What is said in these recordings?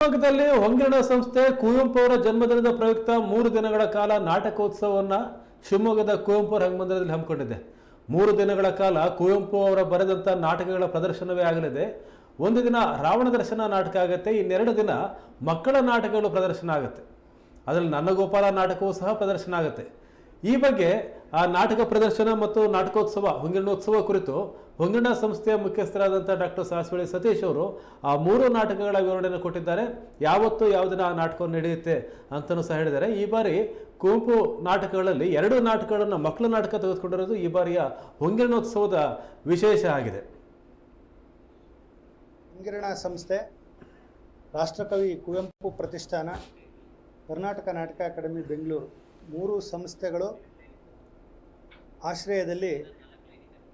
ಶಿವಮೊಗ್ಗದಲ್ಲಿ ಹೊಂಗಿರಣ ಸಂಸ್ಥೆ ಕುವೆಂಪು ಅವರ ಜನ್ಮದಿನದ ಪ್ರಯುಕ್ತ ಮೂರು ದಿನಗಳ ಕಾಲ ನಾಟಕೋತ್ಸವವನ್ನ ಶಿವಮೊಗ್ಗದ ಕುವೆಂಪು ರಂಗಮಂದಿರದಲ್ಲಿ ಹಮ್ಮಿಕೊಂಡಿದೆ. ಮೂರು ದಿನಗಳ ಕಾಲ ಕುವೆಂಪು ಅವರ ಬರೆದಂಥ ನಾಟಕಗಳ ಪ್ರದರ್ಶನವೇ ಆಗಲಿದೆ. ಒಂದು ದಿನ ರಾವಣ ದರ್ಶನ ನಾಟಕ ಆಗುತ್ತೆ, ಇನ್ನೆರಡು ದಿನ ಮಕ್ಕಳ ನಾಟಕಗಳು ಪ್ರದರ್ಶನ ಆಗುತ್ತೆ. ಅದರಲ್ಲಿ ನನ್ನ ಗೋಪಾಲ ನಾಟಕವೂ ಸಹ ಪ್ರದರ್ಶನ ಆಗುತ್ತೆ. ಈ ಬಗ್ಗೆ ಆ ನಾಟಕ ಪ್ರದರ್ಶನ ಮತ್ತು ನಾಟಕೋತ್ಸವ ಹೊಂಗಿರಣೋತ್ಸವ ಕುರಿತು ಹೊಂಗಿರಣ ಸಂಸ್ಥೆಯ ಮುಖ್ಯಸ್ಥರಾದಂಥ ಡಾಕ್ಟರ್ ಸಾಸ್ವಳಿ ಸತೀಶ್ ಅವರು ಆ ಮೂರು ನಾಟಕಗಳ ವಿವರಣೆಯನ್ನು ಕೊಟ್ಟಿದ್ದಾರೆ. ಯಾವತ್ತು ಯಾವ ದಿನ ಆ ನಾಟಕವನ್ನು ನಡೆಯುತ್ತೆ ಅಂತಲೂ ಸಹ ಹೇಳಿದ್ದಾರೆ. ಈ ಬಾರಿ ಕುವೆಂಪು ನಾಟಕಗಳಲ್ಲಿ ಎರಡು ನಾಟಕಗಳನ್ನು ಮಕ್ಕಳ ನಾಟಕ ತೆಗೆದುಕೊಂಡಿರೋದು ಈ ಬಾರಿಯ ಹೊಂಗಿರಣೋತ್ಸವದ ವಿಶೇಷ ಆಗಿದೆ. ಹೊಂಗಿರಣ ಸಂಸ್ಥೆ, ರಾಷ್ಟ್ರಕವಿ ಕುವೆಂಪು ಪ್ರತಿಷ್ಠಾನ, ಕರ್ನಾಟಕ ನಾಟಕ ಅಕಾಡೆಮಿ, ಬೆಂಗಳೂರು. ಮೂರು ಸಂಸ್ಥೆಗಳು ಆಶ್ರಯದಲ್ಲಿ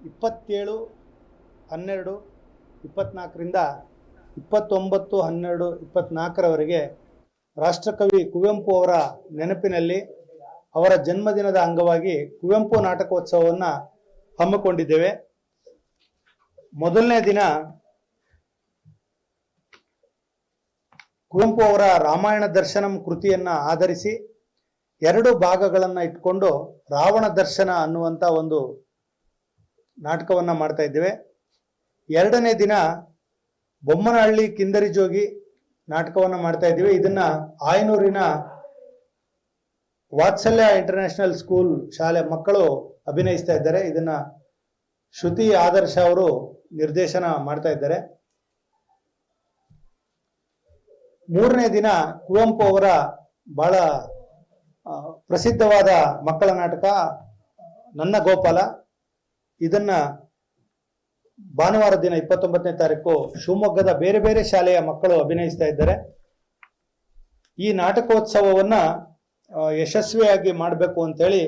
ಇಪ್ಪತ್ತೇಳು, ಹನ್ನೆರಡು, ಇಪ್ಪತ್ನಾಲ್ಕರಿಂದ ಇಪ್ಪತ್ತೊಂಬತ್ತು, ಹನ್ನೆರಡು, ಇಪ್ಪತ್ನಾಲ್ಕರವರೆಗೆ ರಾಷ್ಟ್ರಕವಿ ಕುವೆಂಪು ಅವರ ನೆನಪಿನಲ್ಲಿ ಅವರ ಜನ್ಮದಿನದ ಅಂಗವಾಗಿ ಕುವೆಂಪು ನಾಟಕೋತ್ಸವವನ್ನು ಹಮ್ಮಿಕೊಂಡಿದ್ದೇವೆ. ಮೊದಲನೇ ದಿನ ಕುವೆಂಪು ಅವರ ರಾಮಾಯಣ ದರ್ಶನಂ ಕೃತಿಯನ್ನು ಆಧರಿಸಿ ಎರಡು ಭಾಗಗಳನ್ನು ಇಟ್ಕೊಂಡು ರಾವಣ ದರ್ಶನ ಅನ್ನುವಂಥ ಒಂದು ನಾಟಕವನ್ನ ಮಾಡ್ತಾ ಇದ್ದೇವೆ. ಎರಡನೇ ದಿನ ಬೊಮ್ಮನಹಳ್ಳಿ ಕಿಂದರಿ ಜೋಗಿ ನಾಟಕವನ್ನ ಮಾಡ್ತಾ ಇದ್ದೀವಿ. ಇದನ್ನ ಆಯನೂರಿನ ವಾತ್ಸಲ್ಯ ಇಂಟರ್ನ್ಯಾಷನಲ್ ಸ್ಕೂಲ್ ಶಾಲೆ ಮಕ್ಕಳು ಅಭಿನಯಿಸ್ತಾ ಇದ್ದಾರೆ. ಇದನ್ನ ಶ್ರುತಿ ಆದರ್ಶ ಅವರು ನಿರ್ದೇಶನ ಮಾಡ್ತಾ ಇದ್ದಾರೆ. ಮೂರನೇ ದಿನ ಕುವೆಂಪು ಅವರ ಬಹಳ ಪ್ರಸಿದ್ಧವಾದ ಮಕ್ಕಳ ನಾಟಕ ನನ್ನ ಗೋಪಾಲ. ಇದನ್ನ ಭಾನುವಾರ ದಿನ ಇಪ್ಪತ್ತೊಂಬತ್ತನೇ ತಾರೀಕು ಶಿವಮೊಗ್ಗದ ಬೇರೆ ಬೇರೆ ಶಾಲೆಯ ಮಕ್ಕಳು ಅಭಿನಯಿಸ್ತಾ ಇದ್ದಾರೆ. ಈ ನಾಟಕೋತ್ಸವವನ್ನ ಯಶಸ್ವಿಯಾಗಿ ಮಾಡಬೇಕು ಅಂತೇಳಿ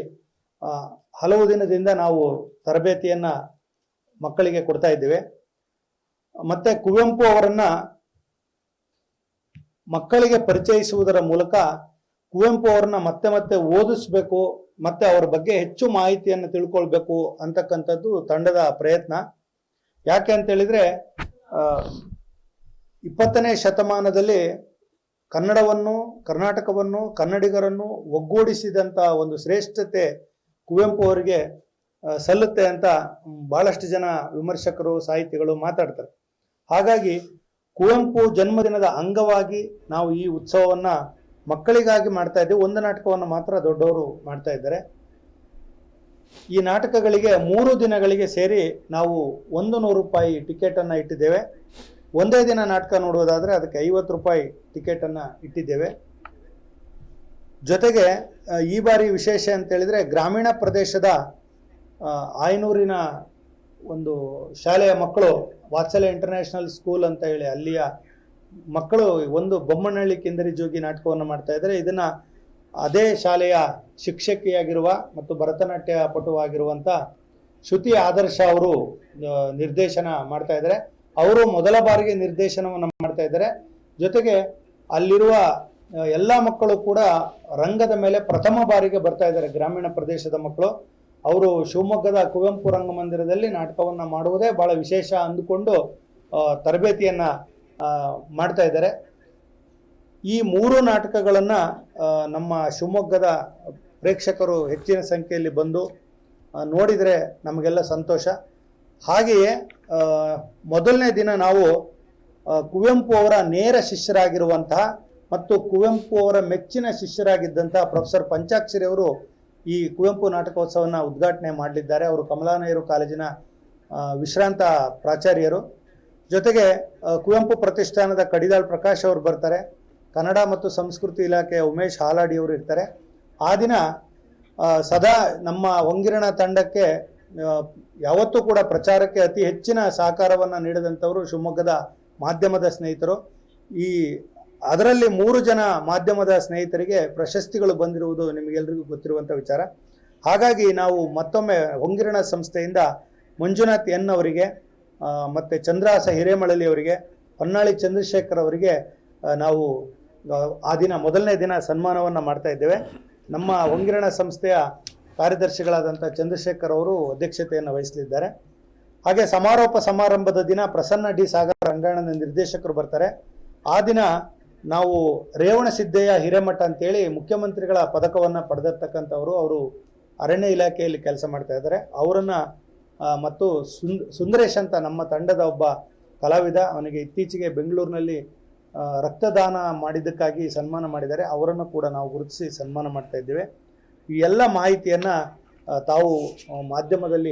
ಹಲವು ದಿನದಿಂದ ನಾವು ತರಬೇತಿಯನ್ನ ಮಕ್ಕಳಿಗೆ ಕೊಡ್ತಾ ಇದ್ದೇವೆ. ಮತ್ತೆ ಕುವೆಂಪು ಅವರನ್ನ ಮಕ್ಕಳಿಗೆ ಪರಿಚಯಿಸುವುದರ ಮೂಲಕ ಕುವೆಂಪು ಅವ್ರನ್ನ ಮತ್ತೆ ಮತ್ತೆ ಓದಿಸ್ಬೇಕು, ಮತ್ತೆ ಅವ್ರ ಬಗ್ಗೆ ಹೆಚ್ಚು ಮಾಹಿತಿಯನ್ನು ತಿಳ್ಕೊಳ್ಬೇಕು ಅಂತಕ್ಕಂಥದ್ದು ತಂಡದ ಪ್ರಯತ್ನ. ಯಾಕೆ ಅಂತ ಹೇಳಿದ್ರೆ ಇಪ್ಪತ್ತನೇ ಶತಮಾನದಲ್ಲಿ ಕನ್ನಡವನ್ನು, ಕರ್ನಾಟಕವನ್ನು, ಕನ್ನಡಿಗರನ್ನು ಒಗ್ಗೂಡಿಸಿದಂತ ಒಂದು ಶ್ರೇಷ್ಠತೆ ಕುವೆಂಪು ಅವರಿಗೆ ಸಲ್ಲುತ್ತೆ ಅಂತ ಬಹಳಷ್ಟು ಜನ ವಿಮರ್ಶಕರು, ಸಾಹಿತಿಗಳು ಮಾತಾಡ್ತಾರೆ. ಹಾಗಾಗಿ ಕುವೆಂಪು ಜನ್ಮದಿನದ ಅಂಗವಾಗಿ ನಾವು ಈ ಉತ್ಸವವನ್ನ ಮಕ್ಕಳಿಗಾಗಿ ಮಾಡ್ತಾ ಇದ್ದೀವಿ ಒಂದು ನಾಟಕವನ್ನು ಮಾತ್ರ ದೊಡ್ಡವರು ಮಾಡ್ತಾ ಇದ್ದಾರೆ. ಈ ನಾಟಕಗಳಿಗೆ ಮೂರು ದಿನಗಳಿಗೆ ಸೇರಿ ನಾವು ಒಂದು ನೂರು ರೂಪಾಯಿ ಟಿಕೆಟನ್ನು ಇಟ್ಟಿದ್ದೇವೆ. ಒಂದೇ ದಿನ ನಾಟಕ ನೋಡೋದಾದರೆ ಅದಕ್ಕೆ ಐವತ್ತು ರೂಪಾಯಿ ಟಿಕೆಟನ್ನು ಇಟ್ಟಿದ್ದೇವೆ. ಜೊತೆಗೆ ಈ ಬಾರಿ ವಿಶೇಷ ಅಂತೇಳಿದರೆ ಗ್ರಾಮೀಣ ಪ್ರದೇಶದ ಆಯನೂರಿನ ಒಂದು ಶಾಲೆಯ ಮಕ್ಕಳು ವಾತ್ಸಲ್ಯ ಇಂಟರ್ನ್ಯಾಷನಲ್ ಸ್ಕೂಲ್ ಅಂತ ಹೇಳಿ ಅಲ್ಲಿಯ ಮಕ್ಕಳು ಒಂದು ಬೊಮ್ಮನಹಳ್ಳಿ ಕಿಂದರಿ ಜೋಗಿ ನಾಟಕವನ್ನು ಮಾಡ್ತಾ ಇದ್ದಾರೆ. ಇದನ್ನ ಅದೇ ಶಾಲೆಯ ಶಿಕ್ಷಕಿಯಾಗಿರುವ ಮತ್ತು ಭರತನಾಟ್ಯ ಪಟುವಾಗಿರುವಂಥ ಶ್ರುತಿ ಆದರ್ಶ ಅವರು ನಿರ್ದೇಶನ ಮಾಡ್ತಾ ಇದ್ದಾರೆ. ಅವರು ಮೊದಲ ಬಾರಿಗೆ ನಿರ್ದೇಶನವನ್ನು ಮಾಡ್ತಾ ಇದ್ದಾರೆ. ಜೊತೆಗೆ ಅಲ್ಲಿರುವ ಎಲ್ಲ ಮಕ್ಕಳು ಕೂಡ ರಂಗದ ಮೇಲೆ ಪ್ರಥಮ ಬಾರಿಗೆ ಬರ್ತಾ ಇದ್ದಾರೆ, ಗ್ರಾಮೀಣ ಪ್ರದೇಶದ ಮಕ್ಕಳು. ಅವರು ಶಿವಮೊಗ್ಗದ ಕುವೆಂಪು ರಂಗಮಂದಿರದಲ್ಲಿ ನಾಟಕವನ್ನ ಮಾಡುವುದೇ ಬಹಳ ವಿಶೇಷ ಅಂದುಕೊಂಡು ತರಬೇತಿಯನ್ನು ಮಾಡ್ತಾ ಇದ್ದಾರೆ. ಈ ಮೂರು ನಾಟಕಗಳನ್ನು ನಮ್ಮ ಶಿವಮೊಗ್ಗದ ಪ್ರೇಕ್ಷಕರು ಹೆಚ್ಚಿನ ಸಂಖ್ಯೆಯಲ್ಲಿ ಬಂದು ನೋಡಿದರೆ ನಮಗೆಲ್ಲ ಸಂತೋಷ. ಹಾಗೆಯೇ ಮೊದಲನೇ ದಿನ ನಾವು ಕುವೆಂಪು ಅವರ ನೇರ ಶಿಷ್ಯರಾಗಿರುವಂತಹ ಮತ್ತು ಕುವೆಂಪು ಅವರ ಮೆಚ್ಚಿನ ಶಿಷ್ಯರಾಗಿದ್ದಂತಹ ಪ್ರೊಫೆಸರ್ ಪಂಚಾಕ್ಷರಿ ಅವರು ಈ ಕುವೆಂಪು ನಾಟಕೋತ್ಸವನ ಉದ್ಘಾಟನೆ ಮಾಡಲಿದ್ದಾರೆ. ಅವರು ಕಮಲಾ ನೆಹರು ಕಾಲೇಜಿನ ವಿಶ್ರಾಂತ ಪ್ರಾಚಾರ್ಯರು. ಜೊತೆಗೆ ಕುವೆಂಪು ಪ್ರತಿಷ್ಠಾನದ ಕಡಿದಾಳ್ ಪ್ರಕಾಶ್ ಅವರು ಬರ್ತಾರೆ. ಕನ್ನಡ ಮತ್ತು ಸಂಸ್ಕೃತಿ ಇಲಾಖೆಯ ಉಮೇಶ್ ಹಾಲಾಡಿ ಅವರು ಇರ್ತಾರೆ. ಆ ದಿನ ಸದಾ ನಮ್ಮ ಒಂಗಿರಣ ತಂಡಕ್ಕೆ ಯಾವತ್ತೂ ಕೂಡ ಪ್ರಚಾರಕ್ಕೆ ಅತಿ ಹೆಚ್ಚಿನ ಸಹಕಾರವನ್ನು ನೀಡಿದಂಥವರು ಶಿವಮೊಗ್ಗದ ಮಾಧ್ಯಮದ ಸ್ನೇಹಿತರು. ಈ, ಅದರಲ್ಲಿ ಮೂರು ಜನ ಮಾಧ್ಯಮದ ಸ್ನೇಹಿತರಿಗೆ ಪ್ರಶಸ್ತಿಗಳು ಬಂದಿರುವುದು ನಿಮಗೆಲ್ಲರಿಗೂ ಗೊತ್ತಿರುವಂಥ ವಿಚಾರ. ಹಾಗಾಗಿ ನಾವು ಮತ್ತೊಮ್ಮೆ ಹೊಂಗಿರಣ ಸಂಸ್ಥೆಯಿಂದ ಮಂಜುನಾಥ್ ಎನ್ ಅವರಿಗೆ ಮತ್ತೆ ಚಂದ್ರಾಸ ಹಿರೇಮಳಲಿ ಅವರಿಗೆ ಹೊನ್ನಾಳಿ ಚಂದ್ರಶೇಖರ್ ಅವರಿಗೆ ನಾವು ಆ, ದಿನ ಮೊದಲನೇ ದಿನ ಸನ್ಮಾನವನ್ನು ಮಾಡ್ತಾ ಇದ್ದೇವೆ. ನಮ್ಮ ಹೊಂಗಿರಣ ಸಂಸ್ಥೆಯ ಕಾರ್ಯದರ್ಶಿಗಳಾದಂಥ ಚಂದ್ರಶೇಖರ್ ಅವರು ಅಧ್ಯಕ್ಷತೆಯನ್ನು ವಹಿಸಲಿದ್ದಾರೆ. ಹಾಗೆ ಸಮಾರೋಪ ಸಮಾರಂಭದ ದಿನ ಪ್ರಸನ್ನ ಡಿ ಸಾಗರ ರಂಗಾಯಣದ ನಿರ್ದೇಶಕರು ಬರ್ತಾರೆ. ಆ ದಿನ ನಾವು ರೇವಣ ಸಿದ್ದಯ್ಯ ಹಿರೇಮಠ ಅಂತೇಳಿ ಮುಖ್ಯಮಂತ್ರಿಗಳ ಪದಕವನ್ನು ಪಡೆದಿರ್ತಕ್ಕಂಥವರು ಅವರು ಅರಣ್ಯ ಇಲಾಖೆಯಲ್ಲಿ ಕೆಲಸ ಮಾಡ್ತಾ ಇದ್ದಾರೆ. ಅವರನ್ನು ಮತ್ತು ಸುಂದ್, ಸುಂದರೇಶ್ ಅಂತ ನಮ್ಮ ತಂಡದ ಒಬ್ಬ ಕಲಾವಿದ, ಅವನಿಗೆ ಇತ್ತೀಚೆಗೆ ಬೆಂಗಳೂರಿನಲ್ಲಿ ರಕ್ತದಾನ ಮಾಡಿದ್ದಕ್ಕಾಗಿ ಸನ್ಮಾನ ಮಾಡಿದ್ದಾರೆ. ಅವರನ್ನು ಕೂಡ ನಾವು ಗುರುತಿಸಿ ಸನ್ಮಾನ ಮಾಡ್ತಾ ಇದ್ದೇವೆ. ಈ ಎಲ್ಲ ಮಾಹಿತಿಯನ್ನು ತಾವು ಮಾಧ್ಯಮದಲ್ಲಿ